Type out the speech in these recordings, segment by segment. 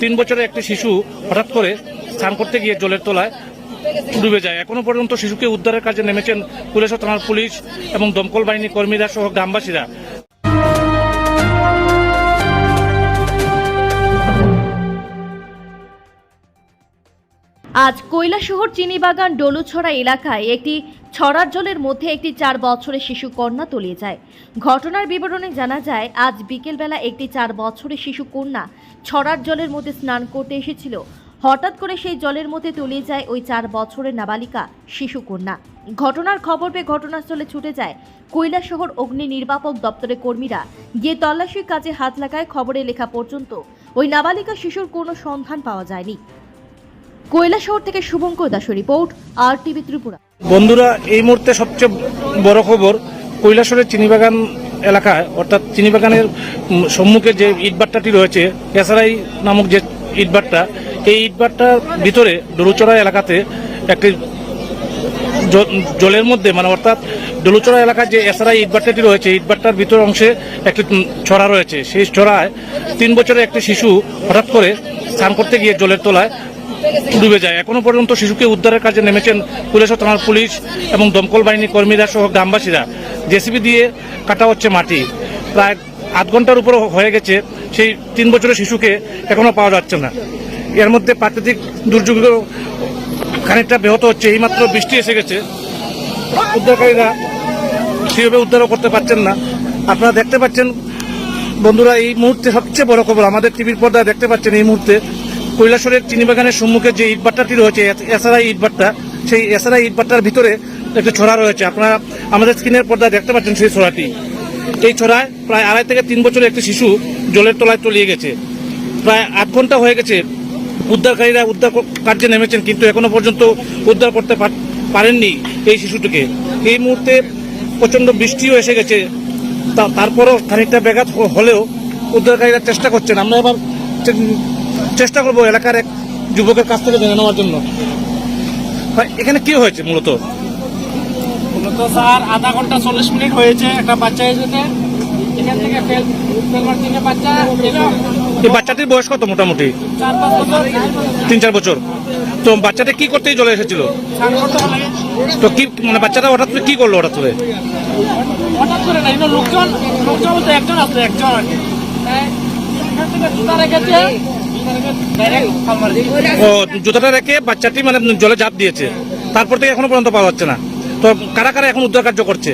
তিন বছরের একটি শিশু হঠাৎ করে স্নান করতে গিয়ে জলের তলায় ডুবে যায়। এখনও পর্যন্ত শিশুকে উদ্ধারের কাজে নেমেছেন কুলেশ্বর থানার পুলিশ এবং দমকল বাহিনী কর্মীরা সহ গ্রামবাসীরা। আজ কৈলাসহর চিনিবাগান ডলুছড়া এলাকায় একটি ছড়ার জলের মধ্যে একটি চার বছরের শিশু কন্যা তলিয়ে যায়। ঘটনার বিবরণে জানা যায়, আজ বিকেলবেলা একটি চার বছরের শিশু কন্যা ছড়ার জলের মধ্যে স্নান করতে এসেছিল। হঠাৎ করে সেই জলের মধ্যে তলিয়ে যায় ওই চার বছরের নাবালিকা শিশু কন্যা। ঘটনার খবর পেয়ে ঘটনাস্থলে ছুটে যায় কৈলাসহর অগ্নি নির্বাপক দপ্তরের কর্মীরা। গিয়ে তল্লাশির কাজে হাত লাগায় খবরে লেখা পর্যন্ত ওই নাবালিকা শিশুর কোনো সন্ধান পাওয়া যায়নি। কৈলাসহর থেকে Subhankar Das report R TV Tripura. বন্ধুরা, এই মুহূর্তে সবচেয়ে বড় খবর কৈলাসরের চিনিবাগান এলাকায়, অর্থাৎ চিনিবাগানের সম্মুখে যে ইটবাট্টাটি রয়েছে এসআরআই নামক যে ইটবাট্টা এই ইটবাট্টার ভিতরে ডলুচড়া এলাকাতে একটি জলের মধ্যে মানে অর্থাৎ ডলুচড়া এলাকায় যে এসআরআই ইটবাট্টাটি রয়েছে ইটবাট্টার ভিতর অংশে একটি ছড়া রয়েছে। সেই ছড়ায় তিন বছরের একটি শিশু হঠাৎ করে স্নান করতে গিয়ে জলের তলায় ডুবে যায়। এখনও পর্যন্ত শিশুকে উদ্ধারের কাজে নেমেছেন কুলেশ্বর থানার পুলিশ এবং দমকল বাহিনী কর্মীরা সহ গ্রামবাসীরা। জেসিবি দিয়ে কাটা হচ্ছে মাটি। প্রায় আধ ঘণ্টার উপর হয়ে গেছে। সেই তিন বছরের শিশুকে এখনও পাওয়া যাচ্ছে না। এর মধ্যে প্রাকৃতিক দুর্যোগের খানিকটা ব্যাহত হচ্ছে। এইমাত্র বৃষ্টি এসে গেছে। উদ্ধারকারীরা সেভাবে উদ্ধারও করতে পারছেন না। আপনারা দেখতে পাচ্ছেন, বন্ধুরা, এই মুহূর্তে সবচেয়ে বড় খবর। আমাদের টিভির পর্দায় দেখতে পাচ্ছেন এই মুহূর্তে কৈলাসরের চিনিবাগানের সম্মুখে যে ইটবাট্টাটি রয়েছে এসআরআই ইটবাট্টা সেই এসআরআই ইটবাট্টার ভিতরে একটি ছড়া রয়েছে। আপনারা আমাদের স্ক্রিনের পর্দায় দেখতে পাচ্ছেন সেই ছড়াটি। এই ছড়ায় প্রায় আড়াই থেকে তিন বছরের একটি শিশু জলের তলায় তলিয়ে গেছে। প্রায় আধ ঘণ্টা হয়ে গেছে উদ্ধারকারীরা উদ্ধার কার্যে নেমেছেন, কিন্তু এখনও পর্যন্ত উদ্ধার করতে পার- পারেননি এই শিশুটিকে। এই মুহূর্তে প্রচণ্ড বৃষ্টিও এসে গেছে। তারপরও খানিকটা ব্যাঘাত হলেও উদ্ধারকারীরা চেষ্টা করছেন। আমরা এবার চে- চেষ্টা করব এলাকার এক যুবকের কাছ থেকে জেনে নেওয়ার জন্য। এখানে কি হয়েছে মূলত? মূলত স্যার আধা ঘণ্টা চল্লিশ মিনিট হয়েছে একটা বাচ্চা এসেছে। এখান থেকে ফেল ফেল মার্টিনে বাচ্চা এই বাচ্চাটির বয়স কত মোটামুটি? তিন চার বছর। তো বাচ্চাটা কি করতেই চলে এসেছিল? তো কি মানে বাচ্চাটা হঠাৎ করে কি করল হঠাৎ করে? হঠাৎ করে না লোকজন লোকজন একজন আসলো একজন আর কি। ও, জুতাটা রেখে বাচ্চাটি মানে জলে ঝাঁপ দিয়েছে। তারপর থেকে এখনও পর্যন্ত পাওয়া যাচ্ছে না। তো কারা কারা এখন উদ্ধার কার্য করছে?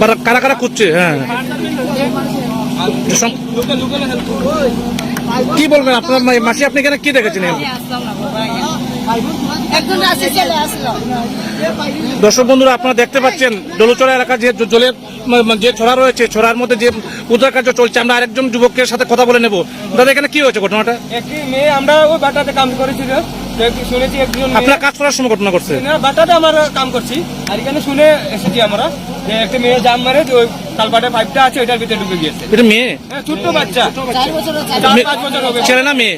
বা কারা কারা খুঁজছে? হ্যাঁ সম- কি বলবেন? আপনার মাসি, আপনি এখানে কি দেখেছেন? একজন রাশি চলে আসলো। দর্শক বন্ধুরা আপনারা দেখতে পাচ্ছেন ডলুচড়া এলাকা যে জলের যে ছড়া রয়েছে ছড়ার মধ্যে যে উদ্ধার কার্য চলছে আমরা আরেকজন যুবকের সাথে কথা বলে নেব। দাদা এখানে কি হয়েছে ঘটনাটা? একটি মেয়ে আমরা ওই বাটাতে কাম করেছি রে। শুনেছি একজন আপনার কাজ করার সময় ঘটনা করছে। না, বাটাতে আমরা কাম করছি। আর এখানে শুনে এসেছি আমরা যে একটা মেয়ে জাম মারে যে ওই কালপাটে পাইপটা আছে ওইটার ভিতরে ঢুকে গিয়েছে। এটা মেয়ে? হ্যাঁ, ছোট্ট বাচ্চা। চার বছর চার পাঁচ বছর হবে। ছেলে না মেয়ে?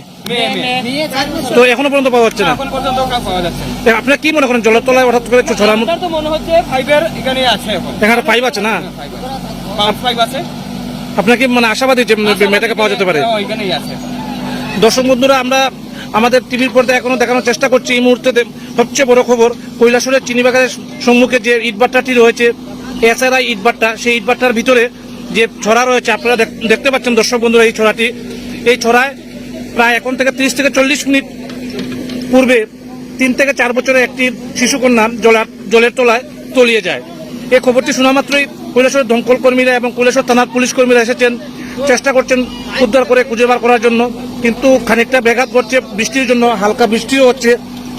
তো এখনও পর্যন্ত পাওয়া যাচ্ছে না? এখন পর্যন্ত পাওয়া যাচ্ছে আপনার কি মনে করেন জলের তলায় হঠাৎ করে আমার তো মনে হচ্ছে ফাইভের এখানে আছে এখন। এখানে পাইপ আছে না? পাঁচ আছে। আপনার কি মানে আশাবাদী যে মেয়েটাকে পাওয়া যেতে পারে? হ্যাঁ, দর্শক বন্ধুরা আমরা আমাদের টিভির পর্দায় এখনও দেখানোর চেষ্টা করছি। এই মুহূর্তে সবচেয়ে বড় খবর কৈলাসরের চিনিবাগানের সম্মুখে যে ইটবাট্টাটি রয়েছে এসআরআই ইটবাট্টা সেই ইটবাট্টার ভিতরে যে ছড়া রয়েছে আপনারা দেখ- দেখতে পাচ্ছেন দর্শক বন্ধুরা এই ছড়াটি। এই ছড়ায় প্রায় এখন থেকে তিরিশ থেকে চল্লিশ মিনিট পূর্বে তিন থেকে চার বছরের একটি শিশুকন্যা জলার জলের তলায় তলিয়ে যায়। এই খবরটি শোনা মাত্রই কৈলাসর দমকল কর্মীরা এবং কৈলাসর থানার পুলিশ কর্মীরা এসেছেন। চেষ্টা করছেন উদ্ধার করে খুঁজে বার করার জন্য, কিন্তু খানিকটা ব্যাঘাত ঘটছে বৃষ্টির জন্য, হালকা বৃষ্টিও হচ্ছে,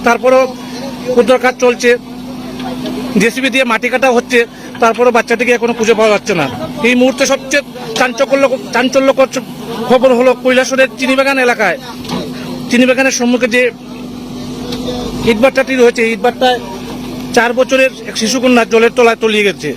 তারপরেও উদ্ধার কাজ চলছে। জেসিবি দিয়ে মাটি কাটা হচ্ছে তারপরে বাচ্চাটিকে এখনও খুঁজে পাওয়া যাচ্ছে না। এই মুহূর্তে সবচেয়ে চাঞ্চল্য চাঞ্চল্যকর খবর হলো কৈলাসরের চিনিবাগান এলাকায়। চিনিবাগানের সম্মুখে যে ইটবাট্টাটি রয়েছে ইটবাট্টায় চার বছরের এক শিশুকন্যা জলের তলায় তলিয়ে গেছে।